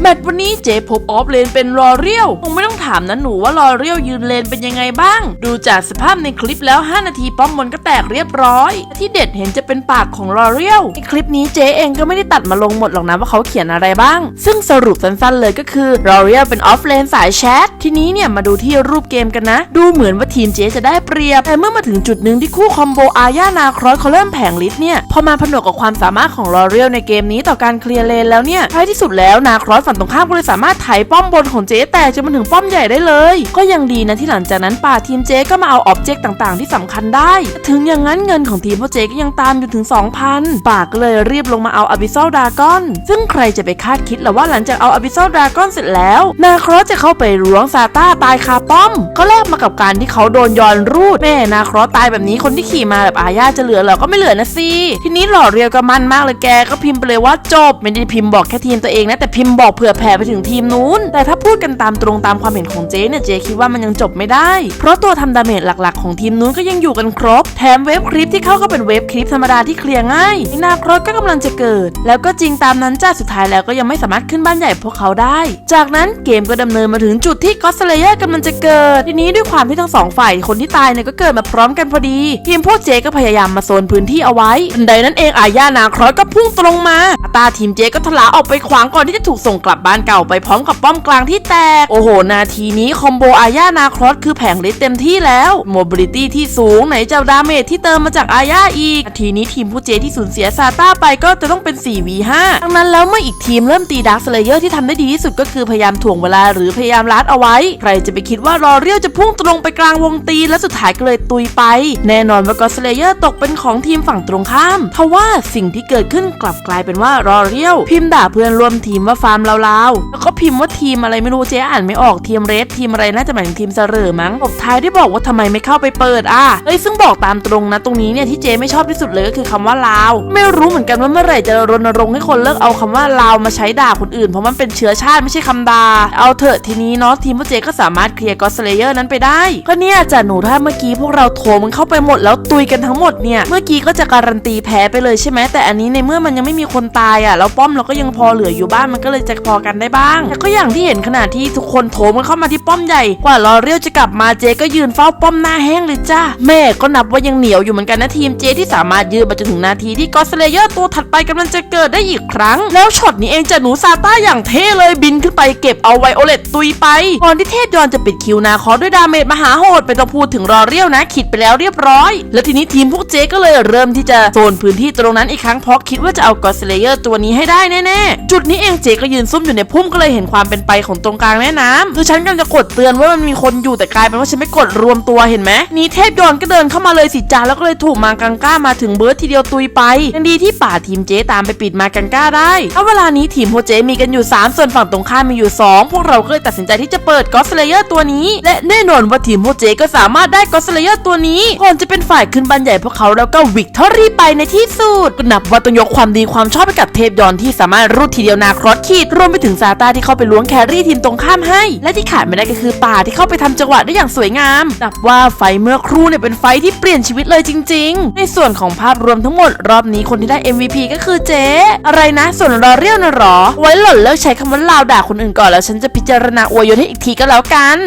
แมตช์วันนี้เจพบออฟเลนเป็นรอเรียวคงไม่ต้องถามนะหนูว่ารอเรียวยืนเลนเป็นยังไงบ้าง ดูจากสภาพในคลิปแล้ว 5 นาทีป้อมบนก็แตกเรียบร้อย ที่เด็ดเห็นจะเป็นปากของรอเรียวในคลิปนี้เจเองก็ไม่ได้ตัดมาลงหมดหรอกนะว่าเขาเขียนอะไรบ้าง ซึ่งสรุปสั้นๆเลยก็คือรอเรียวเป็นออฟเลนสายแชททีนี้เนี่ยมาดูที่รูปเกมกันนะ ดูเหมือนว่าทีมเจจะได้เปรียบแต่เมื่อมาถึงจุดหนึ่งที่คู่คอมโบอาญานาครอสเขาเริ่มแผงลิสเนี่ยพอมาผนวกกับความสามารถของรอเรียวในเกมนี้ต่อการเคลียร์เลนแล้วเนี่ยท้ายที่สุดแล้วนาครอสฝั่งตรงข้ามก็เลยสามารถไถป้อมบนของเจ๊แตกจนมาถึงป้อมใหญ่ได้เลย ก็ยังดีนะที่หลังจากนั้นป่าทีมเจ๊ก็มาเอาออบเจกต์ต่างๆ ที่สำคัญได้ ถึงอย่างนั้นเงินของทีมพ่อเจ๊ก็ยังตามอยู่ถึง 2,000 ป่าก็เลยรีบลงมาเอาอ b ิ s ซ l ดากอน ซึ่งใครจะไปคาดคิดล่ะว่าหลังจากเอาอ b ิ s ซ l ดากอนเสร็จแล้ว นาครอสจะเข้าไปล้วงซาต้าตายคาป้อม ก็แลกมากับการที่เขาโดนย้อนรูดแม่นาครอสตายแบบนี้คนที่ขี่มาแบบอาญาจะเหลือเหรอก็ไม่เหลือนะสิทีนี้หล่อเรียวก็มันมากเลยแกก็พิมพ์ไปเลยว่าจบไม่ได้พิมพ์บอกแค่ทีมตัวเองนะแต่พิมพ์บอกเผื่อแผ่ไปถึงทีมนู้น แต่ถ้าพูดกันตามตรงตามความเห็นของเจ๊เนี่ยเจ๊คิดว่ามันยังจบไม่ได้ เพราะตัวทำดาเมจหลักๆ ของทีมนู้นก็ยังอยู่กันครบ แถมเวฟคลิปที่เข้าก็เป็นเวฟคลิปธรรมดาที่เคลียร์ง่ายนาครอสก็กำลังจะเกิด แล้วก็จริงตามนั้นจ้าสุดท้ายแล้วก็ยังไม่สามารถขึ้นบ้านใหญ่พวกเขาได้ จากนั้นเกมก็ดำเนินมาถึงจุดที่ก็สเลเยอร์กำลังจะเกิด ทีนี้ด้วยความที่ทั้งสองฝ่ายคนที่ตายเนี่ยก็เกิดมาพร้อมกันพอดี ทีมพวกเจก็พยายามมาโซนพื้นที่เอาไว้ทันใดนั้นเองอาญานาครอสก็พุ่งตรงมา ตาทีมเจก็ทลาออกไปขวางก่อนที่จะถูกส่งกลับบ้านเก่าไปพร้อมกับป้อมกลางที่แตก โอ้โห นาทีนี้คอมโบอาญานาครอสคือแผงฤทธิ์เต็มที่แล้วโมบิลิตี้ที่สูงไหนจะดาเมจที่เติมมาจากอาญาอีก ทีนี้ทีมผู้เจที่สูญเสียซาต้าไปก็จะต้องเป็น 4v5 ดังนั้นแล้วเมื่ออีกทีมเริ่มตีดาร์คสเลเยอร์ที่ทำได้ดีที่สุดก็คือพยายามถ่วงเวลาหรือพยายามลัดเอาไว้ ใครจะไปคิดว่ารอเรียวจะพุ่งตรงไปกลางวงตีและสุดท้ายก็เลยตุยไป แน่นอนว่าก็สเลเยอร์ตกเป็นของทีมฝั่งตรงข้ามทว่าสิ่งที่เกิดขึ้นกลับกลายเป็นว่ารอเรียวพิมพ์ด่าเพื่อนร่วมทีมว่าฟาร์มลาวๆแล้วก็พิมพ์ว่าทีมอะไรไม่รู้เจ๊อ่านไม่ออกทีมเรดทีมอะไรน่าจะหมายถึงทีมเสรอมั้งบท้ายได้บอกว่าทำไมไม่เข้าไปเปิดอะเอ้ยซึ่งบอกตามตรงนะตรงนี้เนี่ยที่เจ๊ไม่ชอบที่สุดเลยก็คือคำว่าลาว ไม่รู้เหมือนกันว่าเมื่อไหร่จะรณรงค์ให้คนเลิกเอาคำว่าลาวมาใช้ด่าคนอื่นเพราะมันเป็นเชื้อชาติไม่ใช่คำด่าเอาเถอะทีนี้เนาะทีมพวกเจ๊ก็สามารถเคลียร์กอสเลเยอร์นั้นไปได้ก็เนี่ยจ้ะหนูถ้าเมื่อกี้พวกเราโถมันเข้าไปหมดแล้วตุยกันทั้งหมดเนี่ยเมื่อกี้ก็จะการันตีแพ้ไปเลยใช่ไหมแต่อันนี้ในเมื่อมันยังไม่มีคนตายอะแล้วป้อมเราก็ยังพอเหลืออยู่บ้างมันก็เลยจะพอกันได้บ้างแต่ก็อย่างที่เห็นขนาดที่ทุกคนโถมันเข้ามาที่ป้อมใหญ่กว่ารอเรียวจะกลับมาเจก็ยืนเฝ้าป้อมหน้าแห้งเลยจ้าแม่ก็นับว่ายังเหนียวอยู่เหมือนกันนะทีมเจที่สามารถยืนมาจนถึงนาทีที่กอสเลเยอร์ตัวถัดไปกำลังจะเกิดได้อีกครั้ง แล้วช็อตนี้เองจะหนูซาต้าอย่างเท่เลยบินขึ้นไปเก็บเอาไวโอเลตตุยไปก่อนที่เทพยอนจะปิดคิวนาคอด้วยดาเมจมหาโหดไปต้องพูดถึงรอเรียวนะขิดไปแล้วเรียบร้อย แล้วทีนี้ทีมพวกเจก็เลยเริ่มที่จะโซนพื้นที่ตรงนั้นอีกครั้งเพราะคิดว่าจะเอากอสเลเยอร์ตัวนี้ให้ได้แน่ๆ จุดนี้เองเจก็ยืนซุ่มอยู่ในพุ่มก็เลยเห็นความเป็นไปของตรงกลางแม่น้ำคือฉันกำลังจะกดเตือนว่ามันมีคนอยู่แต่กลายเป็นว่าฉันไม่กดรวมตัวเห็นไหมนี่เทพยอนก็เดินเข้ามาเลยสิจ้าแล้วก็เลยถูกมากังก้ามาถึงเบิร์ดทีเดียวตุยไปยังดีที่ป่าทีมเจตามไปปิดมากังก้าได้ถ้าเวลานี้ทีมโฮเจมีกันอยู่ 3 ส่วนฝั่งตรงข้ามมีอยู่ 2 พวกเราก็เลยตัดสินใจที่จะเปิดกอสเลเยอร์ตัวนี้ และแน่นอนว่าทีมโฮเจก็สามารถได้กอสเลเยอร์ตัวนี้ก่อนจะเป็นฝ่ายขึ้นบันใหญ่พวกเขาแล้วก็วิกทอรี่ไปในที่สุดก็นับว่าต้องยกความดีความชอบให้กับเทพยอนที่สามารถรูดทีเดียวนาครอสขีดรวมไปถึงซาตาที่เข้าไปล้วงแครี่ทีมตรงข้ามให้ และที่ขาดไม่ได้ก็คือป่าที่เข้าไปทำจังหวะได้อย่างสวยงามนับว่าไฟเมื่อครู่เนี่ยเป็นไฟที่เปลี่ยนชีวิตเลยจริง ๆ ในส่วนของภาพรวมทั้งหมดรอบนี้คนที่ได้ MVP ก็คือเจ๊อะไรนะ ส่วนรอเรียวนะหรอ ไว้หล่นเลิกใช้คำว่าลาวด่าคนอื่นก่อนแล้วฉันจะพิจารณาอวยยศให้อีกทีก็แล้วกัน